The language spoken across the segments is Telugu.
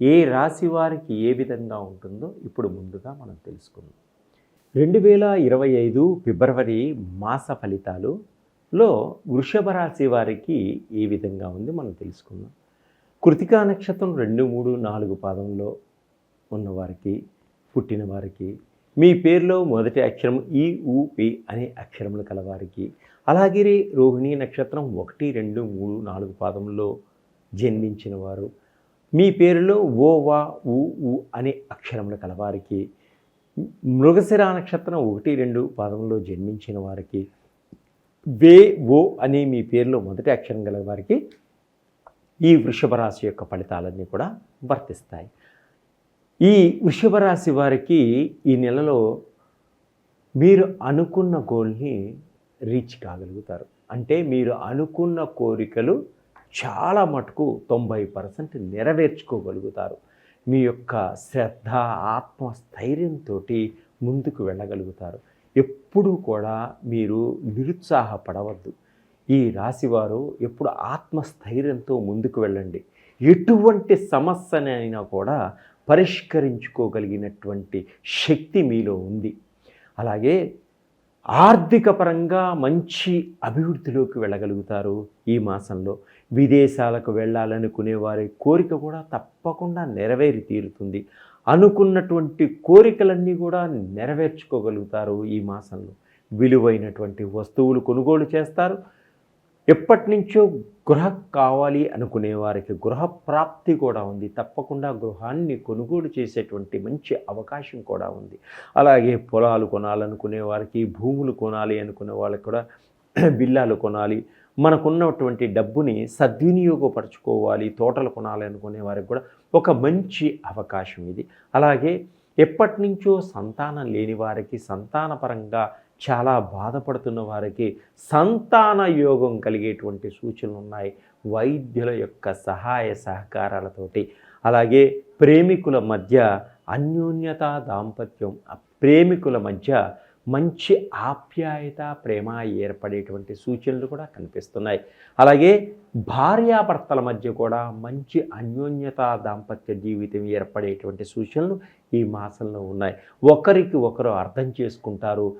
ఏ రాశి వారికి ఏ విధంగా ఉంటుందో ఇప్పుడు ముందుగా మనం తెలుసుకుందాం. రెండు వేల ఇరవై ఐదు ఫిబ్రవరి మాస ఫలితాలులో వృషభ రాశి వారికి ఏ విధంగా ఉంది మనం తెలుసుకుందాం. కృతికా నక్షత్రం రెండు మూడు నాలుగు పాదంలో ఉన్నవారికి పుట్టిన వారికి మీ పేరులో మొదటి అక్షరం ఈ ఊ అనే అక్షరములు కలవారికి అలాగే రోహిణి నక్షత్రం ఒకటి రెండు మూడు నాలుగు పాదంలో జన్మించిన వారు మీ పేరులో ఓ వా ఊ ఊ అనే అక్షరములు కలవారికి మృగశిర నక్షత్రం ఒకటి రెండు పాదంలో జన్మించిన వారికి వే ఓ అనే మీ పేరులో మొదటి అక్షరం గల వారికి ఈ వృషభ రాశి యొక్క ఫలితాలన్నీ కూడా వర్తిస్తాయి. ఈ వృషభ రాశి వారికి ఈ నెలలో మీరు అనుకున్న గోల్ని రీచ్ కాగలుగుతారు. అంటే మీరు అనుకున్న కోరికలు చాలా మటుకు తొంభై పర్సెంట్ నెరవేర్చుకోగలుగుతారు. మీ యొక్క శ్రద్ధ ఆత్మస్థైర్యంతో ముందుకు వెళ్ళగలుగుతారు. ఎప్పుడూ కూడా మీరు నిరుత్సాహపడవద్దు. ఈ రాశివారు ఎప్పుడు ఆత్మస్థైర్యంతో ముందుకు వెళ్ళండి. ఎటువంటి సమస్యనైనా కూడా పరిష్కరించుకోగలిగినటువంటి శక్తి మీలో ఉంది. అలాగే ఆర్థిక పరంగా మంచి అభివృద్ధిలోకి వెళ్ళగలుగుతారు ఈ మాసంలో. విదేశాలకు వెళ్ళాలనుకునే వారి కోరిక కూడా తప్పకుండా నెరవేరి తీరుతుంది. అనుకున్నటువంటి కోరికలన్నీ కూడా నెరవేర్చుకోగలుగుతారు ఈ మాసంలో. విలువైనటువంటి వస్తువులు కొనుగోలు చేస్తారు. ఎప్పటి నుంచో గృహ కావాలి అనుకునే వారికి గృహ ప్రాప్తి కూడా ఉంది. తప్పకుండా గృహాన్ని కొనుగోలు చేసేటువంటి మంచి అవకాశం కూడా ఉంది. అలాగే పొలాలు కొనాలనుకునే వారికి భూములు కొనాలి అనుకునే వాళ్ళకి కూడా బిల్లాలు కొనాలి. మనకున్నటువంటి డబ్బుని సద్వినియోగపరచుకోవాలి తోటలు కొనాలి అనుకునే వారికి కూడా ఒక మంచి అవకాశం ఇది. అలాగే ఎప్పటి నుంచో సంతానం లేని వారికి సంతానపరంగా చాలా బాధపడుతున్న వారికి సంతాన యోగం కలిగేటువంటి సూచనలు ఉన్నాయి. వైద్యుల యొక్క సహాయ సహకారాలతోటి. అలాగే ప్రేమికుల మధ్య అన్యోన్యత దాంపత్యం ప్రేమికుల మధ్య మంచి ఆప్యాయత ప్రేమ ఏర్పడేటువంటి సూచనలు కూడా కనిపిస్తున్నాయి. అలాగే భార్యాభర్తల మధ్య కూడా మంచి అన్యోన్యత దాంపత్య జీవితం ఏర్పడేటువంటి సూచనలు ఈ మాసంలో ఉన్నాయి. ఒకరికి ఒకరు అర్థం చేసుకుంటారు.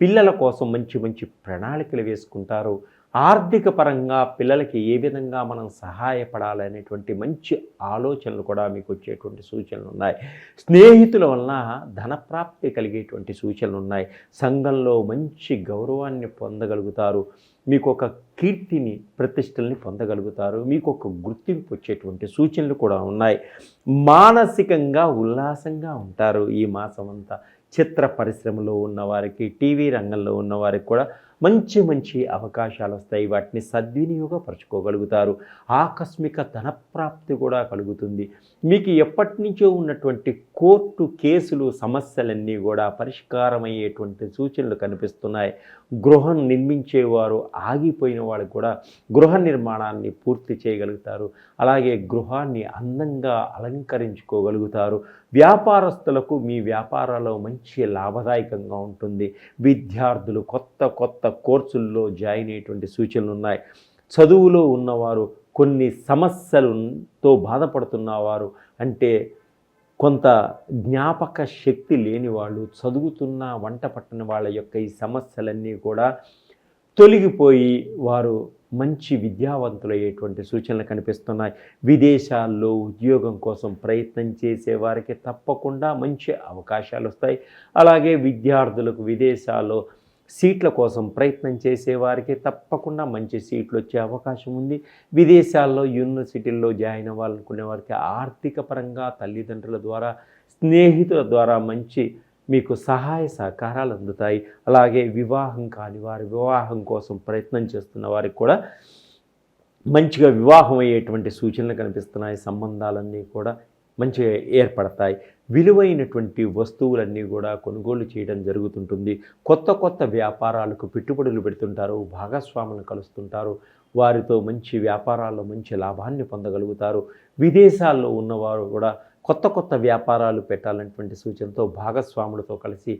పిల్లల కోసం మంచి మంచి ప్రణాళికలు వేసుకుంటారు. ఆర్థిక పరంగా పిల్లలకి ఏ విధంగా మనం సహాయపడాలనేటువంటి మంచి ఆలోచనలు కూడా మీకు వచ్చేటువంటి సూచనలు ఉన్నాయి. స్నేహితుల వలన ధనప్రాప్తి కలిగేటువంటి సూచనలు ఉన్నాయి. సంఘంలో మంచి గౌరవాన్ని పొందగలుగుతారు. మీకు ఒక కీర్తిని ప్రతిష్టల్ని పొందగలుగుతారు. మీకు ఒక గుర్తింపు వచ్చేటువంటి సూచనలు కూడా ఉన్నాయి. మానసికంగా ఉల్లాసంగా ఉంటారు ఈ మాసం అంతా చిత్ర పరిశ్రమలో ఉన్నవారికి టీవీ రంగంలో ఉన్నవారికి కూడా మంచి మంచి అవకాశాలు వస్తాయి వాటిని సద్వినియోగపరచుకోగలుగుతారు. ఆకస్మిక ధనప్రాప్తి కూడా కలుగుతుంది. మీకు ఎప్పటి నుంచో ఉన్నటువంటి కోర్టు కేసులు సమస్యలన్నీ కూడా పరిష్కారమయ్యేటువంటి సూచనలు కనిపిస్తున్నాయి. గృహం నిర్మించేవారు ఆగిపోయిన వాళ్ళు కూడా గృహ నిర్మాణాన్ని పూర్తి చేయగలుగుతారు. అలాగే గృహాన్ని అందంగా అలంకరించుకోగలుగుతారు. వ్యాపారస్తులకు మీ వ్యాపారాలు మంచి లాభదాయకంగా ఉంటుంది. విద్యార్థులు కొత్త కొత్త కోర్సుల్లో జాయిన్ అయ్యేటువంటి సూచనలు ఉన్నాయి. చదువులో ఉన్నవారు కొన్ని సమస్యలతో బాధపడుతున్నవారు అంటే కొంత జ్ఞాపక శక్తి లేని వాళ్ళు చదువుతున్న వంట పట్టని వాళ్ళ యొక్క ఈ సమస్యలన్నీ కూడా తొలగిపోయి వారు మంచి విద్యావంతులయ్యేటువంటి సూచనలు కనిపిస్తున్నాయి. విదేశాల్లో ఉద్యోగం కోసం ప్రయత్నం చేసే వారికి తప్పకుండా మంచి అవకాశాలు వస్తాయి. అలాగే విద్యార్థులకు విదేశాల్లో సీట్ల కోసం ప్రయత్నం చేసేవారికి తప్పకుండా మంచి సీట్లు వచ్చే అవకాశం ఉంది. విదేశాల్లో యూనివర్సిటీల్లో జాయిన్ అవ్వాలనుకునే వారికి ఆర్థిక పరంగా తల్లిదండ్రుల ద్వారా స్నేహితుల ద్వారా మంచి మీకు సహాయ సహకారాలు అందుతాయి. అలాగే వివాహం కాని వారి వివాహం కోసం ప్రయత్నం చేస్తున్న వారికి కూడా మంచిగా వివాహం అయ్యేటువంటి సూచనలు కనిపిస్తున్నాయి. సంబంధాలన్నీ కూడా మంచిగా ఏర్పడతాయి. విలువైనటువంటి వస్తువులన్నీ కూడా కొనుగోలు చేయడం జరుగుతుంటుంది. కొత్త కొత్త వ్యాపారాలకు పెట్టుబడులు పెడుతుంటారు భాగస్వాములను కలుస్తుంటారు. వారితో మంచి వ్యాపారాల్లో మంచి లాభాన్ని పొందగలుగుతారు. విదేశాల్లో ఉన్నవారు కూడా కొత్త కొత్త వ్యాపారాలు పెట్టాలనేటువంటి సూచనతో భాగస్వాములతో కలిసి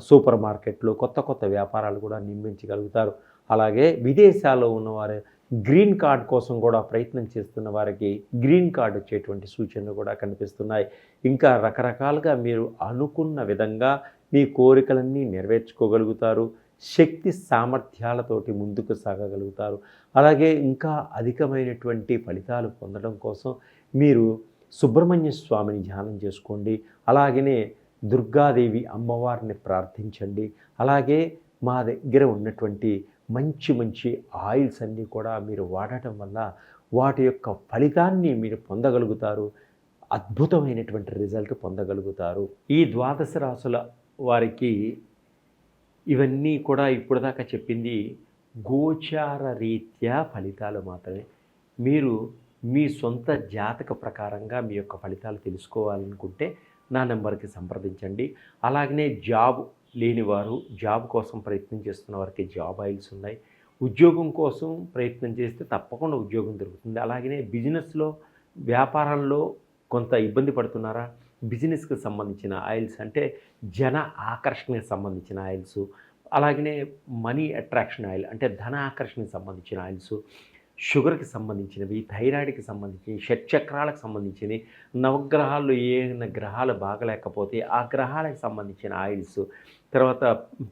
సూపర్ మార్కెట్లు కొత్త కొత్త వ్యాపారాలు కూడా నిర్మించగలుగుతారు. అలాగే విదేశాల్లో ఉన్నవారు గ్రీన్ కార్డ్ కోసం కూడా ప్రయత్నం చేస్తున్న వారికి గ్రీన్ కార్డ్ వచ్చేటువంటి సూచనలు కూడా కనిపిస్తున్నాయి. ఇంకా రకరకాలుగా మీరు అనుకున్న విధంగా మీ కోరికలన్నీ నెరవేర్చుకోగలుగుతారు. శక్తి సామర్థ్యాలతోటి ముందుకు సాగగలుగుతారు. అలాగే ఇంకా అధికమైనటువంటి ఫలితాలు పొందడం కోసం మీరు సుబ్రహ్మణ్య స్వామిని ధ్యానం చేసుకోండి. అలాగనే దుర్గాదేవి అమ్మవారిని ప్రార్థించండి. అలాగే మా దగ్గర ఉన్నటువంటి మంచి మంచి ఆయిల్స్ అన్నీ కూడా మీరు వాడటం వల్ల వాటి యొక్క ఫలితాన్ని మీరు పొందగలుగుతారు. అద్భుతమైనటువంటి రిజల్ట్ పొందగలుగుతారు. ఈ ద్వాదశ రాసుల వారికి ఇవన్నీ కూడా ఇప్పటిదాకా చెప్పింది గోచార రీత్యా ఫలితాలు మాత్రమే. మీరు మీ సొంత జాతక ప్రకారంగా మీ యొక్క ఫలితాలు తెలుసుకోవాలనుకుంటే నా నెంబర్కి సంప్రదించండి. అలాగనే జాబ్ లేనివారు జాబ్ కోసం ప్రయత్నం చేస్తున్న వారికి జాబ్ ఆయిల్స్ ఉన్నాయి. ఉద్యోగం కోసం ప్రయత్నం చేస్తే తప్పకుండా ఉద్యోగం దొరుకుతుంది. అలాగనే బిజినెస్లో వ్యాపారంలో కొంత ఇబ్బంది పడుతున్నారా? బిజినెస్కి సంబంధించిన ఆయిల్స్ అంటే జన ఆకర్షణకి సంబంధించిన ఆయిల్స్ అలాగనే మనీ అట్రాక్షన్ ఆయిల్ అంటే ధన ఆకర్షణకి సంబంధించిన ఆయిల్స్ షుగర్కి సంబంధించినవి థైరాయిడ్కి సంబంధించినవి షట్చక్రాలకు సంబంధించినవి నవగ్రహాల్లో ఏ గ్రహాలు బాగలేకపోతే ఆ గ్రహాలకు సంబంధించిన ఆయిల్స్ తర్వాత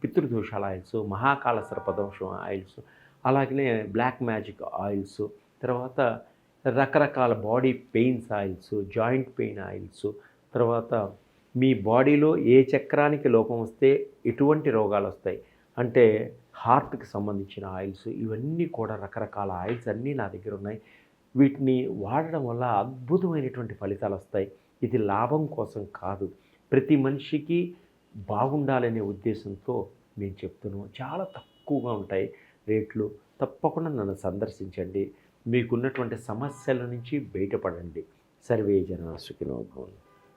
పితృదోషాల ఆయిల్స్ మహాకాల సర్పదోషం ఆయిల్స్ అలాగనే బ్లాక్ మ్యాజిక్ ఆయిల్స్ తర్వాత రకరకాల body pains oils joint pain oils తర్వాత మీ బాడీలో ఏ చక్రానికి లోపం వస్తే ఎటువంటి రోగాలు వస్తాయి? అంటే హార్ట్కి సంబంధించిన ఆయిల్స్ ఇవన్నీ కూడా రకరకాల ఆయిల్స్ అన్నీ నా దగ్గర ఉన్నాయి. వీటిని వాడడం వల్ల అద్భుతమైనటువంటి ఫలితాలు వస్తాయి. ఇది లాభం కోసం కాదు. ప్రతి మనిషికి బాగుండాలనే ఉద్దేశంతో నేను చెప్తున్నాను చాలా తక్కువగా ఉంటాయి రేట్లు. తప్పకుండా నన్ను సందర్శించండి. మీకున్నటువంటి సమస్యల నుంచి బయటపడండి. సర్వే జన సుఖినోభవం